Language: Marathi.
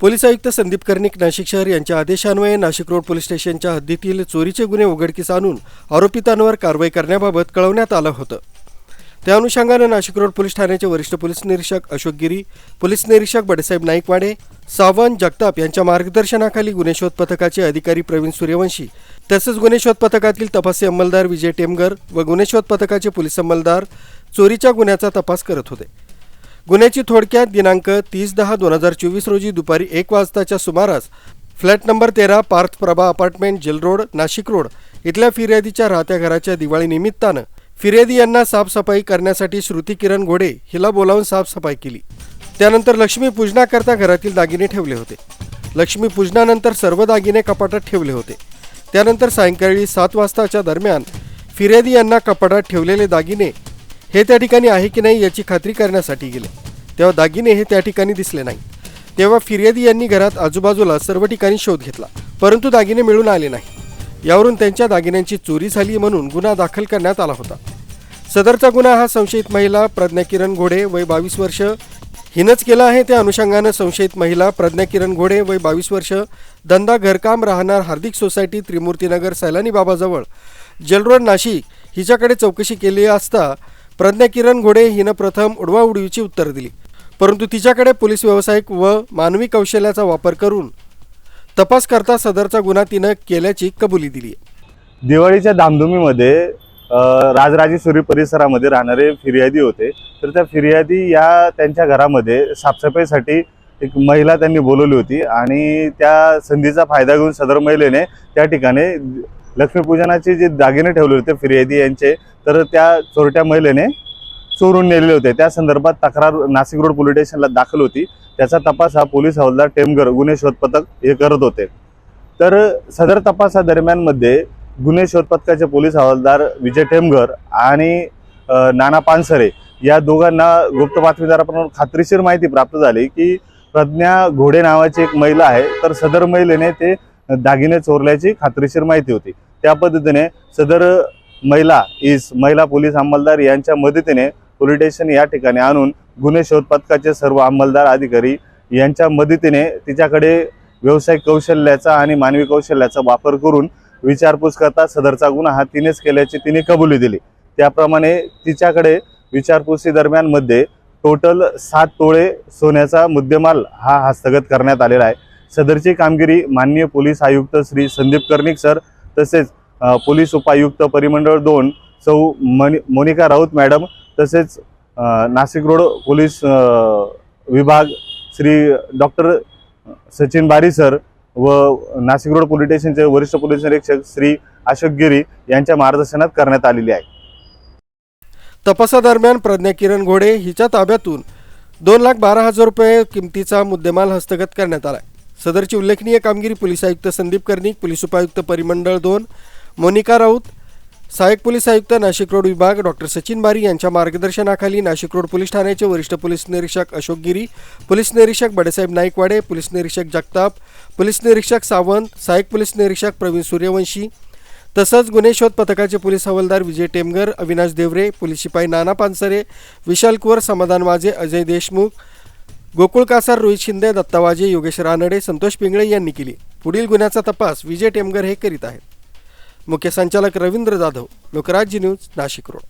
पोलीस आयुक्त संदीप कर्णिक नाशिक शहर यांच्या आदेशान्वये नाशिक रोड पोलीस स्टेशनच्या हद्दीतील चोरीचे गुन्हे उघडकीस आणून आरोपितांवर कारवाई करण्याबाबत कळवण्यात आलं होतं. त्या अनुषंगानं नाशिक रोड पोलीस ठाण्याचे वरिष्ठ पोलीस निरीक्षक अशोक गिरी पोलीस निरीक्षक बडेसाहेब नाईकवाडे सावंत जगताप यांच्या मार्गदर्शनाखाली गुन्हे शोध पथकाचे अधिकारी प्रवीण सूर्यवंशी तसंच गुन्हे शोध पथकातील तपासी अंमलदार विजय टेमगर व गुन्हे शोध पथकाचे पोलीस अंमलदार चोरीच्या गुन्ह्याचा तपास करत होते. गुन्ह्याची थोडक्यात दिनांक तीस दहा दोन हजार चोवीस रोजी दुपारी एक वाजताच्या सुमारास फ्लॅट नंबर तेरा Parth Prabha apartment jail road Nashik road इथल्या फिर्यादीच्या राहत्या घराच्या दिवाळी निमित्तानं फिर्यादी यांना साफसफाई करण्यासाठी श्रुती किरण घोडे हिला बोलावून साफसफाई केली. त्यानंतर लक्ष्मी पूजनाकरता घरातील दागिने ठेवले होते. लक्ष्मी पूजनानंतर सर्व दागिने कपाटात ठेवले होते. त्यानंतर सायंकाळी सात वाजताच्या दरम्यान फिर्यादी यांना कपाटात ठेवलेले दागिने हे त्या ठिकाणी आहे की नाही याची खात्री करण्यासाठी गेले. तेव्हा दागिने हे त्या ठिकाणी दिसले नाही. तेव्हा फिर्यादी यांनी घरात आजूबाजूला सर्व ठिकाणी शोध घेतला परंतु दागिने मिळून आले नाही. यावरून त्यांच्या दागिन्यांची चोरी झाली म्हणून गुन्हा दाखल करण्यात आला होता. सदरचा गुन्हा हा संशयित महिला प्रज्ञा किरण घोडे वय बावीस वर्ष. हिनंच केला आहे त्या अनुषंगानं संशयित महिला प्रज्ञा किरण घोडे वय बावीस वर्ष. धंदा घरकाम राहणार हार्दिक सोसायटी त्रिमूर्तीनगर सैलानी बाबाजवळ जलरोड नाशिक हिच्याकडे चौकशी केली असता प्रज्ञा किरण घोडे हिनं प्रथम उडवाउडवीची उत्तर दिली. परंतु तिच्याकडे पोलीस व्यावसायिक व मानवी कौशल्याचा वापर करून तपास करता सदरचा गुन्हा तिनं केल्याची कबुली दिली दिवाळीच्या धामधुमीमध्ये राजराजेश्वरी परिसरामध्ये राहणारे फिर्यादी होते. तर त्या फिर्यादी या त्यांच्या घरामध्ये साफसफाईसाठी एक महिला त्यांनी बोलवली होती आणि त्या संधीचा फायदा घेऊन सदर महिलेने त्या ठिकाणी लक्ष्मीपूजनाचे जे दागिने ठेवले होते फिर्यादी यांचे तर त्या चोरट्या महिलेने चोरून नेलेले होते. त्या संदर्भात तक्रार नाशिक रोड पोलीस स्टेशनला दाखल होती. त्याचा तपास हा पोलीस हवालदार टेमगर गुन्हे शोध पथक हे करत होते. तर सदर तपासादरम्यानमध्ये गुन्हे शोध पथकाचे पोलीस हवालदार विजय टेमघर आणि नाना पानसरे या दोघांना गुप्त बातमीदाराकडून खात्रीशीर माहिती प्राप्त झाली की प्रज्ञा घोडे नावाची एक महिला आहे. तर सदर महिलेने ते दागिने चोरल्याची खात्रीशीर माहिती होती. त्या पद्धतीने सदर महिला इस महिला पोलीस अंमलदार यांच्या मदतीने पोलीस स्टेशन या ठिकाणी आणून गुन्हे शोध पथकाचे सर्व अंमलदार अधिकारी यांच्या मदतीने तिच्याकडे व्यावसायिक कौशल्याचा आणि मानवी कौशल्याचा वापर करून विचारपूस करता सदरचा गुन्हा हा तिनेच केल्याची तिने कबुली दिली. त्याप्रमाणे तिच्याकडे विचारपूसीदरम्यानमध्ये दरम्यानमध्ये टोटल सात तोळे सोन्याचा मुद्देमाल हा हस्तगत करण्यात आलेला आहे. सदरची कामगिरी माननीय पोलीस आयुक्त श्री संदीप कर्णिक सर तसेच पोलीस उपायुक्त परिमंडळ दोन सौ मनि मोनिका राऊत मॅडम तसेच नाशिक रोड पोलीस विभाग श्री डॉक्टर सचिन बारी सर व नाशिक रोड पोलीस स्टेशनचे वरिष्ठ पोलीस निरीक्षक श्री अशोक गिरी यांच्या मार्गदर्शनात करण्यात आलेली आहे. तपासादरम्यान प्रज्ञा किरण घोडे हिच्या ताब्यातून दोन लाख बारा हजार रुपये किमतीचा मुद्देमाल हस्तगत करण्यात आला सदरची उल्लेखनीय कामगिरी पोलीस आयुक्त संदीप कर्णिक पोलीस उपायुक्त परिमंडळ दोन मोनिका राऊत सहाय्यक पोलीस आयुक्त नाशिक रोड विभाग डॉक्टर सचिन बारी यांच्या मार्गदर्शनाखाली नाशिक रोड पोलीस ठाण्याचे वरिष्ठ पोलीस निरीक्षक अशोक गिरी पोलीस निरीक्षक बडेसाहेब नाईकवाडे पोलीस निरीक्षक जगताप पोलीस निरीक्षक सावंत सहाय्यक पोलीस निरीक्षक प्रवीण सूर्यवंशी तसंच गुन्हे शोध पथकाचे पोलीस हवालदार विजय टेमगर अविनाश देवरे पोलीस शिपाई नाना पानसरे विशाल कुवर समाधान वाजे अजय देशमुख गोकुळ कासार रोहित शिंदे दत्तावाजी योगेश रानडे संतोष पिंगळे यांनी केली. पुढील गुन्ह्याचा तपास विजय टेमगर हे करीत आहेत. मुख्य संचालक रवींद्र जाधव लोकराज्य न्यूज नाशिक रोड